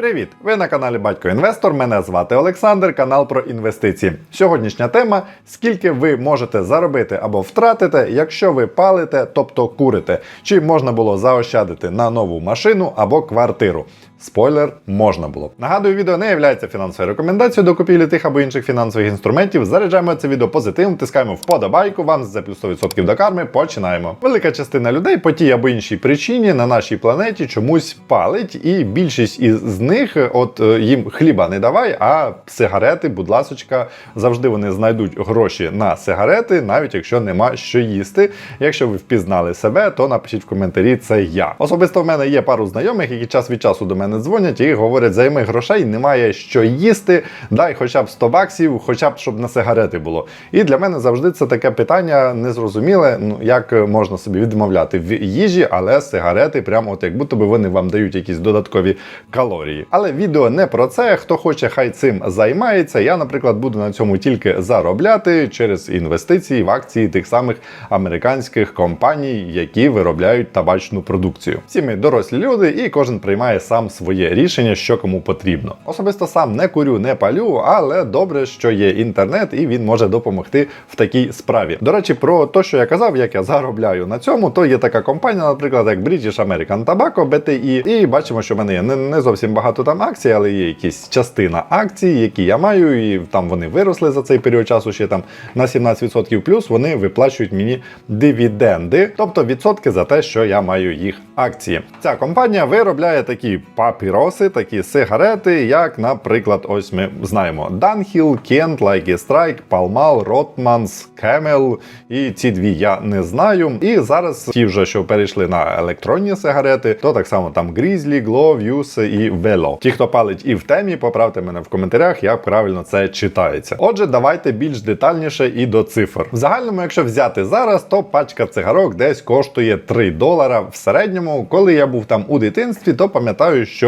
Привіт! Ви на каналі Батько Інвестор. Мене звати Олександр, канал про інвестиції. Сьогоднішня тема: скільки ви можете заробити або втратити, якщо ви палите, тобто курите, чи можна було заощадити на нову машину або квартиру. Спойлер, можна було. Нагадую, відео не є фінансовою рекомендацією до купівлі тих або інших фінансових інструментів. Заряджаємо це відео позитивом, тискаємо вподобайку. Вам за плюс 100% до карми. Починаємо. Велика частина людей по тій або іншій причині на нашій планеті чомусь палить, і більшість із них, от е, їм хліба не давай, а сигарети, будь ласочка, завжди вони знайдуть гроші на сигарети, навіть якщо нема що їсти. Якщо ви впізнали себе, то напишіть в коментарі це я. Особисто в мене є пару знайомих, які час від часу до мене дзвонять і говорять, займи грошей, немає що їсти, дай хоча б 100 баксів, хоча б щоб на сигарети було. І для мене завжди це таке питання незрозуміле, ну як можна собі відмовляти в їжі, але сигарети, прямо от як будто би вони вам дають якісь додаткові калорії. Але відео не про це. Хто хоче, хай цим займається. Я, наприклад, буду на цьому тільки заробляти через інвестиції в акції тих самих американських компаній, які виробляють табачну продукцію. Всі ми дорослі люди, і кожен приймає сам своє рішення, що кому потрібно. Особисто сам не курю, не палю, але добре, що є інтернет, і він може допомогти в такій справі. До речі, про те, що я казав, як я заробляю на цьому, то є така компанія, наприклад, як British American Tobacco, BTI, і бачимо, що в мене є не, зовсім багато там акцій, але є якісь частина акцій, які я маю, і там вони виросли за цей період часу ще там на 17% плюс вони виплачують мені дивіденди, тобто відсотки за те, що я маю їх акції. Ця компанія виробляє такі папіроси, такі сигарети, як, наприклад, ось ми знаємо Dunhill, Kent, Lucky Strike, Palmal, Rotmans, Camel, і ці дві я не знаю. І зараз ті вже, що перейшли на електронні сигарети, то так само там Grizzly, Glow, Vuse і Velo. Ті, хто палить і в темі, поправте мене в коментарях, як правильно це читається. Отже, давайте більш детальніше і до цифр. В загальному, якщо взяти зараз, то пачка цигарок десь коштує 3 долара в середньому. Коли я був там у дитинстві, то пам'ятаю, що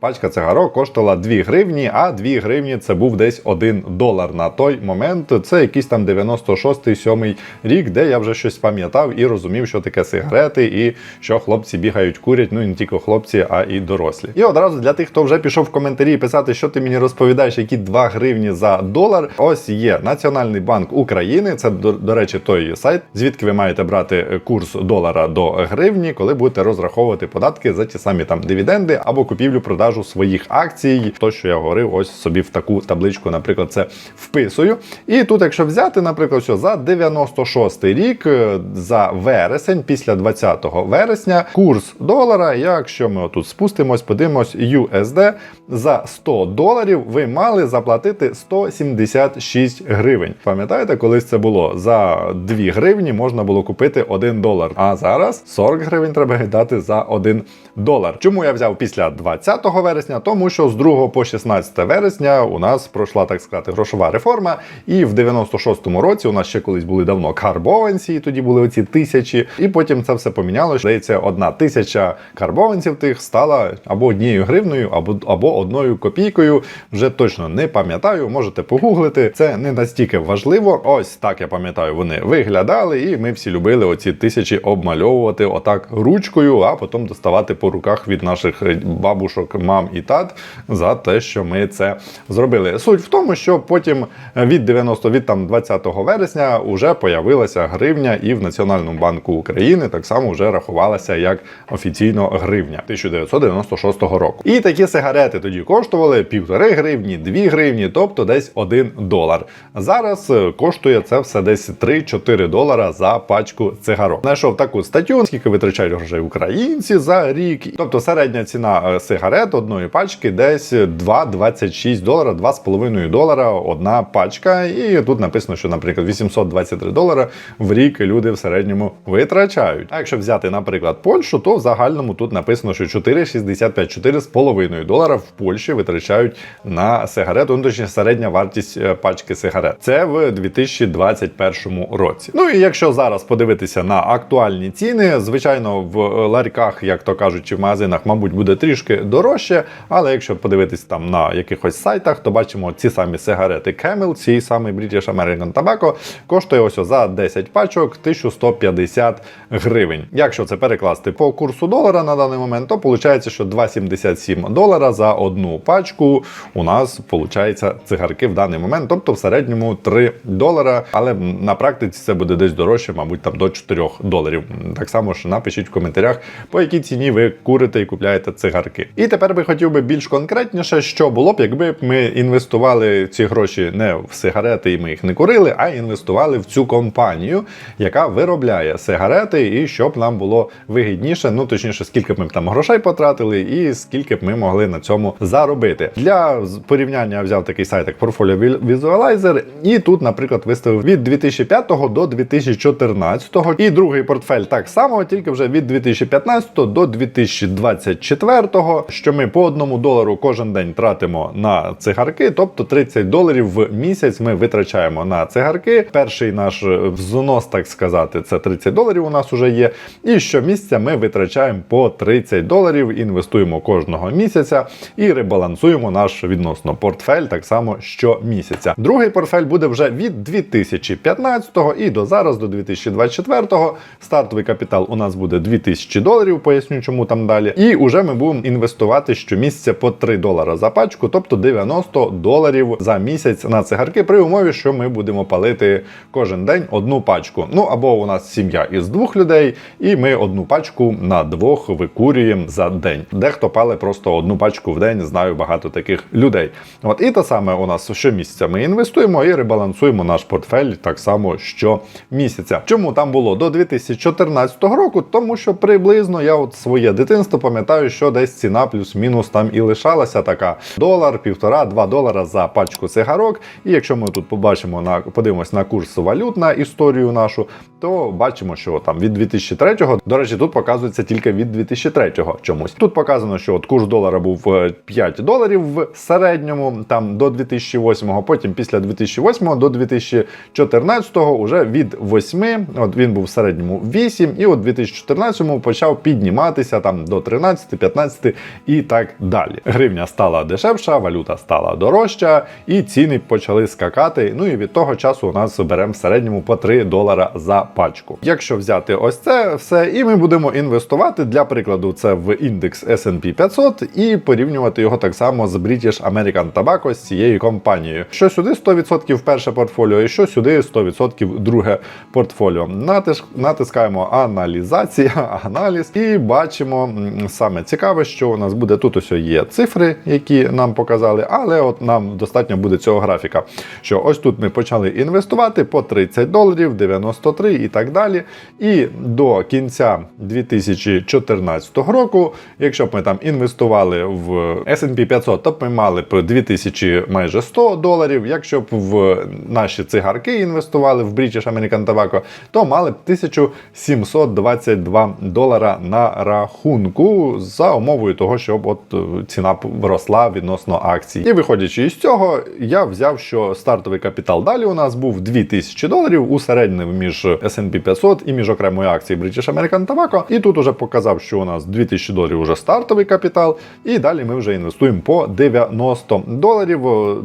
пачка цигарок коштувала 2 гривні, а 2 гривні це був десь 1 долар на той момент. Це якийсь там 96-7 рік, де я вже щось пам'ятав і розумів, що таке сигарети, і що хлопці бігають, курять, ну і не тільки хлопці, а і дорослі. І одразу для тих, хто вже пішов в коментарі писати, що ти мені розповідаєш, які 2 гривні за долар. Ось є Національний банк України. Це до, до речі, той сайт, звідки ви маєте брати курс долара до гривні, коли будете розраховувати податки за ті самі там дивіденди або купівлю-продажу своїх акцій. То, що я говорив, ось собі в таку табличку, наприклад, це вписую. І тут, якщо взяти, наприклад, що за 96 рік, е, за вересень, після 20 вересня, курс долара, якщо ми отут спустимось, подивимось, USD, за 100 доларів ви мали заплатити 176 гривень. Пам'ятаєте, колись це було? За 2 гривні можна було купити 1 долар. А зараз 40 гривень треба дати за 1 долар. Чому я взяв після 20 вересня? Тому що з 2 по 16 вересня у нас пройшла, так сказати, грошова реформа. І в 96-му році у нас ще колись були давно карбованці, і тоді були оці тисячі. І потім це все помінялося. Здається, одна тисяча карбованців тих стала або однією гривною, або або одною копійкою. Вже точно не пам'ятаю. Можете погуглити. Це не настільки важливо. Ось так я пам'ятаю, вони виглядали, і ми всі любили оці тисячі обмальовувати отак ручкою, а потім доставати по руках від наших бабушок, мам і тат за те, що ми це зробили. Суть в тому, що потім від 90 від там 20 вересня вже появилася гривня, і в Національному банку України так само вже рахувалася як офіційно гривня 1996 року. І такі сигарети тоді коштували півтори гривні, 2 гривні, тобто десь 1 долар. Зараз е, коштує це все десь 3-4 долара за пачку цигарок. Знайшов таку статтю, скільки витрачають грошей українці за рік. Тобто середня ціна е, сигарет одної пачки десь 2,26 долара, 2,5 долара одна пачка. І тут написано, що, наприклад, 823 долара в рік люди в середньому витрачають. А якщо взяти, наприклад, Польщу, то в загальному тут написано, що 4,65 4,5 долара в Польщі витрачають на сигарету, ну точніше середня вартість е, пачки сигарет. Це в 2021 році. Ну і якщо зараз подивитися на актуальні ціни, звичайно, в ларьках, як то кажуть, чи в магазинах, мабуть, буде трішки трішки дорожче. Але якщо подивитись там на якихось сайтах, то бачимо ці самі сигарети Camel, ці самі British American Tobacco, коштує ось за 10 пачок 1150 гривень. Якщо це перекласти по курсу долара на даний момент, то виходить, що 2,77 долара за одну пачку у нас виходить цигарки в даний момент, тобто в середньому 3 долара. Але на практиці це буде десь дорожче, мабуть, там до 4 доларів. Так само ж напишіть в коментарях, по якій ціні ви курите і купляєте цигарки. І тепер би хотів би більш конкретніше, що було б, якби ми інвестували ці гроші не в сигарети, і ми їх не курили, а інвестували в цю компанію, яка виробляє сигарети, і щоб нам було вигідніше, ну точніше, скільки б ми там грошей потратили, і скільки б ми могли на цьому заробити. Для порівняння я взяв такий сайт, як Portfolio Visualizer, і тут, наприклад, виставив від 2005 до 2014. І другий портфель так само, тільки вже від 2015 до 2024, що ми по одному долару кожен день тратимо на цигарки, тобто 30 доларів в місяць ми витрачаємо на цигарки. Перший наш е, взнос, так сказати, це 30 доларів у нас уже є. І щомісяця ми витрачаємо по 30 доларів, інвестуємо кожного місяця і ребалансуємо наш відносно портфель так само щомісяця. Другий портфель буде вже від 2015 і до зараз, до 2024. Стартовий капітал у нас буде 2000 доларів, поясню, чому там далі. І вже ми будемо інвестувати щомісяця по 3 долара за пачку, тобто 90 доларів за місяць на цигарки, при умові, що ми будемо палити кожен день одну пачку. Ну або у нас сім'я із двох людей, і ми одну пачку на двох викурюємо за день. Дехто пале просто одну пачку в день. Знаю багато таких людей. От і те саме у нас щомісяця ми інвестуємо і ребалансуємо наш портфель так само щомісяця. Чому там було до 2014 року? Тому що приблизно я от своє дитинство пам'ятаю, що десь ціна плюс-мінус там і лишалася така долар, півтора, два долара за пачку цигарок. І якщо ми тут побачимо на подивимось на курс валют на історію нашу, то бачимо, що там від 2003-го, до речі, тут показується тільки від 2003-го чомусь. Тут показано, що от курс долара був е, 5 доларів в середньому, там до 2008-го, потім після 2008 до 2014-го уже від 8, от він був в середньому 8, і от 2014-му почав підніматися там до 13, 15 і так далі. Гривня стала дешевша, валюта стала дорожча, і ціни почали скакати. Ну і від того часу у нас беремо в середньому по 3 долара за пачку. Якщо взяти ось це все, і ми будемо інвестувати для прикладу, це в індекс S&P 500 і порівнювати його так само з British American Tobacco з цією компанією. Що сюди 100% перше портфоліо, і що сюди 100% друге портфоліо. Натис... Натискаємо аналізація, аналіз, і бачимо саме цікаве, що у нас буде тут. Ось є цифри, які нам показали, але от нам достатньо буде цього графіка. Що ось тут ми почали інвестувати по 30 доларів, 93 і так далі. І до кінця 2014 року, якщо б ми там інвестували в S&P 500, то б ми мали б 2000 майже 100 доларів. Якщо б в наші цигарки інвестували в British American Tobacco, то мали б 1722 долара на рахунку за умовою того, щоб от е, ціна росла відносно акцій. І виходячи із цього, я взяв, що стартовий капітал далі у нас був 2000 доларів у середньому між S&P 500 і між окремою акцією British American Tobacco. І тут уже показав, що у нас 2000 доларів уже стартовий капітал, і далі ми вже інвестуємо по 90 доларів.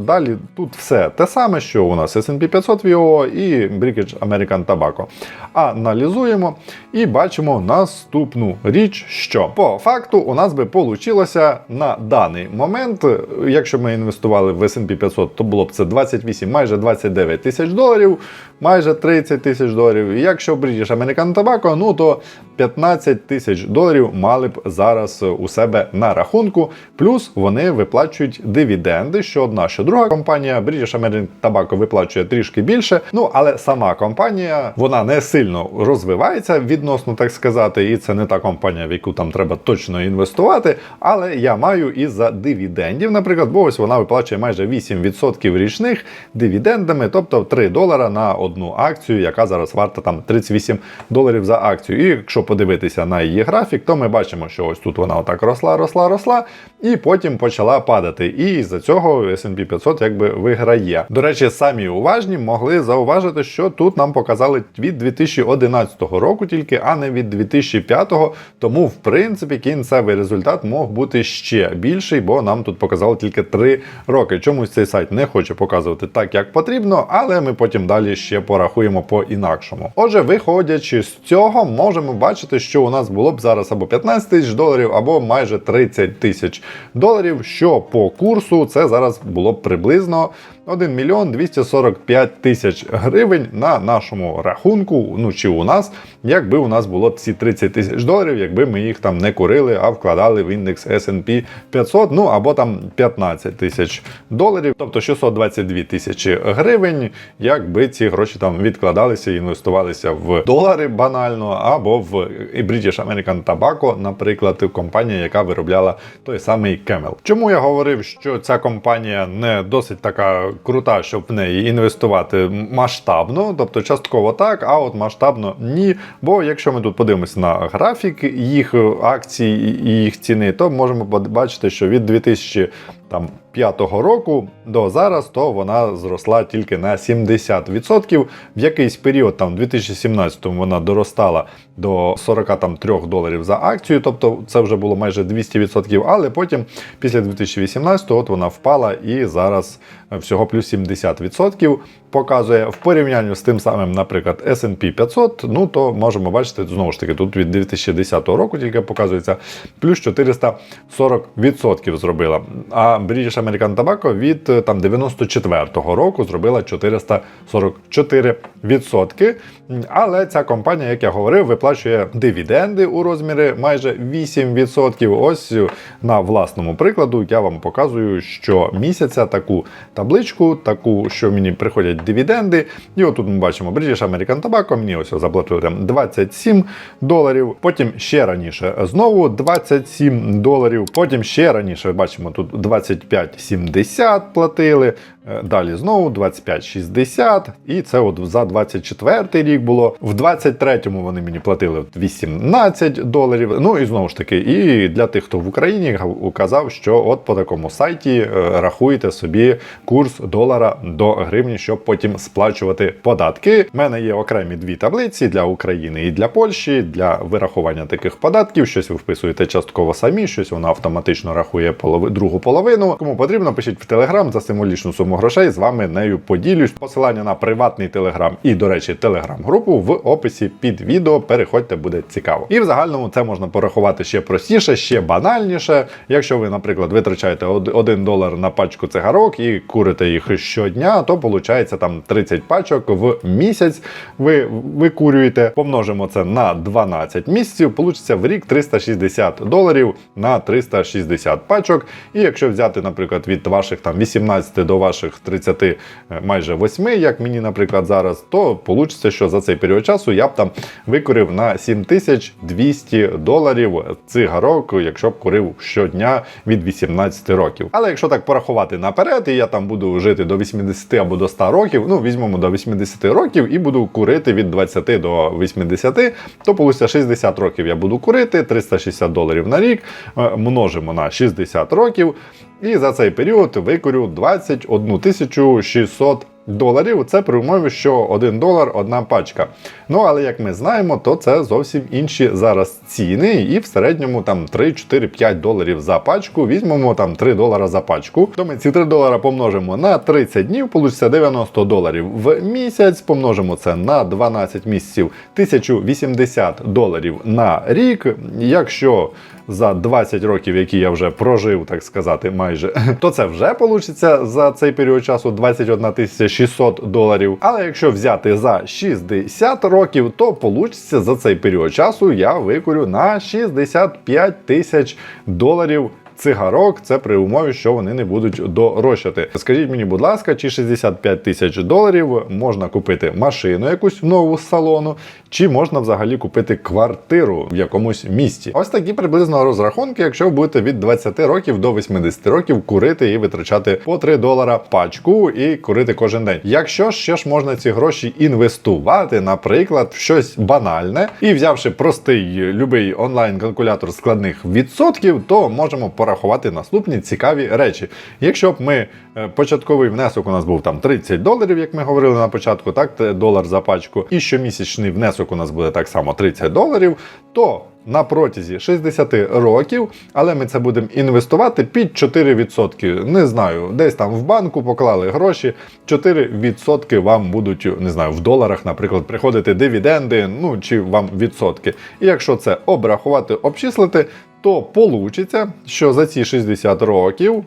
Далі тут все те саме, що у нас S&P 500 VO і British American Tobacco. Аналізуємо і бачимо наступну річ, що по факту у нас би получилося на даний момент, якщо ми інвестували в S&P 500, то було б це 28, майже 29 тисяч доларів, майже 30 тисяч доларів. І якщо British American Tobacco, ну то 15 тисяч доларів мали б зараз у себе на рахунку. Плюс вони виплачують дивіденди, що одна, що друга компанія. British American Tobacco виплачує трішки більше. Ну але сама компанія вона не сильно розвивається відносно, так сказати, і це не та компанія, в яку там треба точно інвестувати. Але я маю і за дивідендів, наприклад, бо ось вона виплачує майже 8% річних дивідендами, тобто 3 долара на одну акцію, яка зараз варта там 38 доларів за акцію. І якщо подивитися на її графік, то ми бачимо, що ось тут вона отак росла, росла, росла, і потім почала падати. І з-за цього S&P 500 якби виграє. До речі, самі уважні могли зауважити, що тут нам показали від 2011 року тільки, а не від 2005. Тому, в принципі, кінцевий результат мог бути ще більший, бо нам тут показали тільки 3 роки. Чомусь цей сайт не хоче показувати так, як потрібно, але ми потім далі ще порахуємо по-інакшому. Отже, виходячи з цього, можемо бачити, що у нас було б зараз або 15 тисяч доларів, або майже 30 тисяч доларів. Що по курсу це зараз було б приблизно 1 мільйон 245 тисяч гривень на нашому рахунку. Ну чи у нас, якби у нас було б ці 30 тисяч доларів, якби ми їх там не курили, а вкладали в індекс S&P 500, ну або там 15 тисяч доларів, тобто 622 тисячі гривень, якби ці гроші там відкладалися і інвестувалися в долари банально, або в British American Tobacco, наприклад, компанія, яка виробляла той самий Camel. Чому я говорив, що ця компанія не досить така крута, щоб в неї інвестувати масштабно, тобто частково так, а от масштабно ні. Бо якщо ми тут подивимося на графік їх акцій і їх ціни, то можемо побачити, що від 2000 там 5-го року до зараз, то вона зросла тільки на 70%. В якийсь період, там, 2017-му вона доростала до 43 доларів за акцію, тобто це вже було майже 200%, але потім, після 2018-го, от вона впала і зараз всього плюс 70% показує в порівнянні з тим самим, наприклад, S&P 500, ну то можемо бачити, знову ж таки, тут від 2010 року тільки показується плюс 440% зробила. А British American Tobacco від е, там 94-го року зробила 444%. Але ця компанія, як я говорив, виплачує дивіденди у розмірі майже 8%. Ось на власному прикладу я вам показую, що місяця таку табличку, таку, що мені приходять дивіденди. І отут ми бачимо British American Tobacco, мені ось заплатили там 27 доларів. Потім ще раніше знову 27 доларів. Потім ще раніше бачимо тут 25,70 платили. Е, Далі знову 25,60. І це от за 24 рік було. В 23-му вони мені платили 18 доларів. Ну і знову ж таки, і для тих, хто в Україні указав, що от по такому сайті е, рахуєте собі курс долара до гривні, щоб потім сплачувати податки. У мене є окремі дві таблиці для України і для Польщі для вирахування таких податків. Щось ви вписуєте частково самі, щось воно автоматично рахує полови, другу половину. Кому потрібно, пишіть в Телеграм за символічну суму грошей. З вами нею поділюсь. Посилання на приватний телеграм і, до речі, телеграм-групу в описі під відео. Переходьте, буде цікаво. І в загальному це можна порахувати ще простіше, ще банальніше. Якщо ви, наприклад, витрачаєте 1 долар на пачку цигарок і курите їх щодня, то виходить там 30 пачок в місяць. Ви викурюєте, помножимо це на 12 місяців. Получиться в рік 360 доларів на 360 пачок. І якщо взяти, наприклад, від ваших там 18 до ваших 30 е, майже 8, як мені, наприклад, зараз, то вийде, що за цей період часу я б там викурив на 7200 доларів цигарок, якщо б курив щодня від 18 років. Але якщо так порахувати наперед, і я там буду жити до 80 або до 100 років, ну візьмемо до 80 років і буду курити від 20 до 80, то вийде 60 років я буду курити, 360 доларів на рік, е, множимо на 60 років. І за цей період викурю 21 600 доларів. Це при умові, що 1 долар одна пачка. Ну але як ми знаємо, то це зовсім інші зараз ціни, і в середньому там 3, 4, 5 доларів за пачку. Візьмемо там 3 долара за пачку. То ми ці 3 долара помножимо на 30 днів, получиться 90 доларів в місяць. Помножимо це на 12 місяців, 1080 доларів на рік. Якщо за 20 років, які я вже прожив, так сказати, майже, то це вже получиться за цей період часу 21 600 доларів. Але якщо взяти за 60 років, то получиться за цей період часу я викурю на 65 тисяч доларів. Цигарок. Це при умові, що вони не будуть дорожчати. Скажіть мені, будь ласка, чи 65 тисяч доларів можна купити машину якусь нову з салону, чи можна взагалі купити квартиру в якомусь місті? Ось такі приблизно розрахунки, якщо ви будете від 20 років до 80 років курити і витрачати по 3 долара пачку і курити кожен день. Якщо ще ж можна ці гроші інвестувати, наприклад, в щось банальне, і взявши простий любий онлайн-калькулятор складних відсотків, то можемо порахувати наступні цікаві речі. Якщо б ми е, початковий внесок у нас був там 30 доларів, як ми говорили на початку, так долар за пачку, і щомісячний внесок у нас буде так само 30 доларів, то на протязі 60 років, але ми це будемо інвестувати під 4%. Не знаю, десь там в банку поклали гроші, 4% вам будуть, не знаю, в доларах, наприклад, приходити дивіденди, ну чи вам відсотки. І якщо це обрахувати, обчислити, то получиться, що за ці 60 років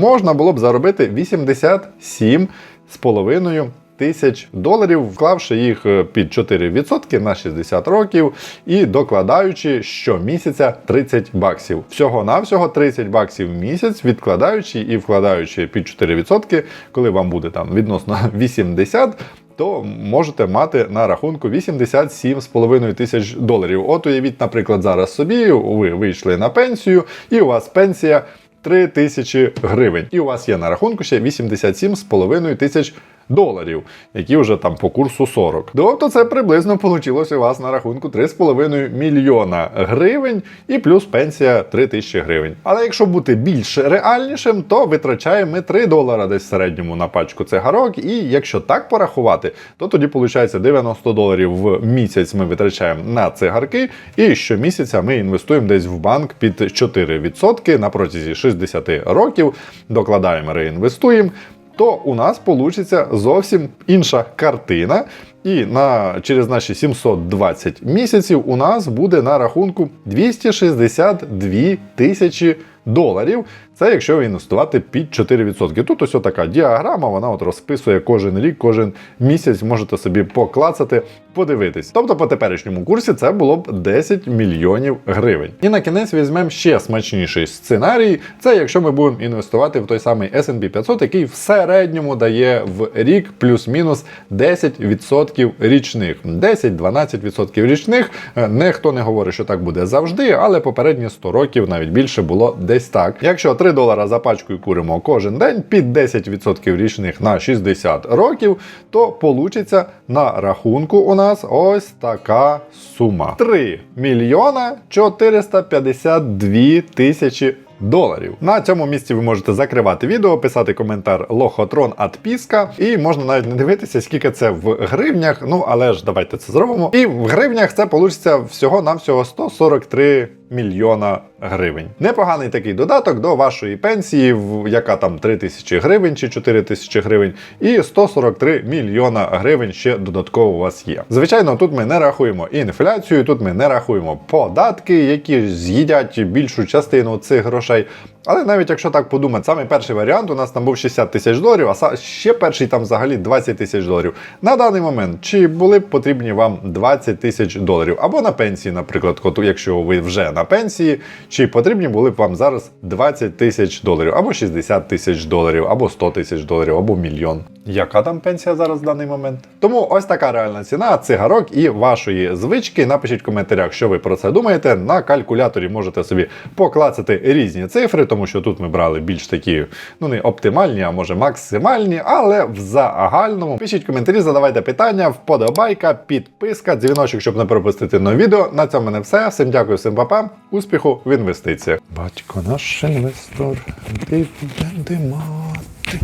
можна було б заробити 87 з половиною тисяч доларів, вклавши їх е, під 4% на 60 років і докладаючи щомісяця 30 баксів. Всього-навсього 30 баксів в місяць, відкладаючи і вкладаючи під 4%, коли вам буде там відносно 80, то можете мати на рахунку 87,5 тисяч доларів. От уявіть, наприклад, зараз собі ви вийшли на пенсію, і у вас пенсія 3 тисячі гривень. І у вас є на рахунку ще 87,5 тисяч доларів, які вже там по курсу 40. Тобто це приблизно вийшло у вас на рахунку 3,5 мільйона гривень і плюс пенсія 3 тисячі гривень. Але якщо бути більш реальнішим, то витрачаємо ми 3 долара десь в середньому на пачку цигарок. І якщо так порахувати, то тоді виходить 90 доларів в місяць ми витрачаємо на цигарки, і щомісяця ми інвестуємо десь в банк під 4% на протязі 60 років, докладаємо, реінвестуємо то у нас получиться зовсім інша картина. І на, через наші 720 місяців у нас буде на рахунку 262 тисячі доларів. Це якщо інвестувати під 4%. Тут ось така діаграма, вона от розписує кожен рік, кожен місяць можете собі поклацати, подивитись. Тобто по теперішньому курсі це було б 10 мільйонів гривень. І на кінець візьмемо ще смачніший сценарій. Це якщо ми будемо інвестувати в той самий S&P 500, який в середньому дає в рік плюс-мінус 10% річних. 10-12% річних. Е, Ніхто не говорить, що так буде завжди, але попередні 100 років навіть більше було десь так. Якщо 3 долара за пачкою куримо кожен день під 10% річних на 60 років, то получиться на рахунку у нас ось така сума: 3 мільйона 452 тисячі доларів. На цьому місці ви можете закривати відео, писати коментар лохотрон адпіска, і можна навіть не дивитися, скільки це в гривнях. Ну але ж давайте це зробимо. І в гривнях це получиться всього-навсього 143 мільйона гривень. Непоганий такий додаток до вашої пенсії, в- яка там 3 тисячі гривень чи 4 тисячі гривень, і 143 мільйона гривень ще додатково у вас є. Звичайно, тут ми не рахуємо інфляцію, тут ми не рахуємо податки, які з'їдять більшу частину цих грошей. Але навіть якщо так подумати, самий перший варіант у нас там був 60 тисяч доларів, а ще перший там взагалі 20 тисяч доларів. На даний момент, чи були б потрібні вам 20 тисяч доларів? Або на пенсії, наприклад, якщо ви вже на пенсії, чи потрібні були б вам зараз 20 тисяч доларів, або 60 тисяч доларів, або 100 тисяч доларів, або мільйон. Яка там пенсія зараз в даний момент? Тому ось така реальна ціна цигарок і вашої звички. Напишіть в коментарях, що ви про це думаєте. На калькуляторі можете собі поклацати різні цифри, тому що тут ми брали більш такі, ну не оптимальні, а може максимальні, але в загальному. Пишіть коментарі, задавайте питання, вподобайка, підписка, дзвіночок, щоб не пропустити нове відео. На цьому не все. Всім дякую, всім папа. Успіху в інвестиціях. Батько наш інвестор, дивіденди мати.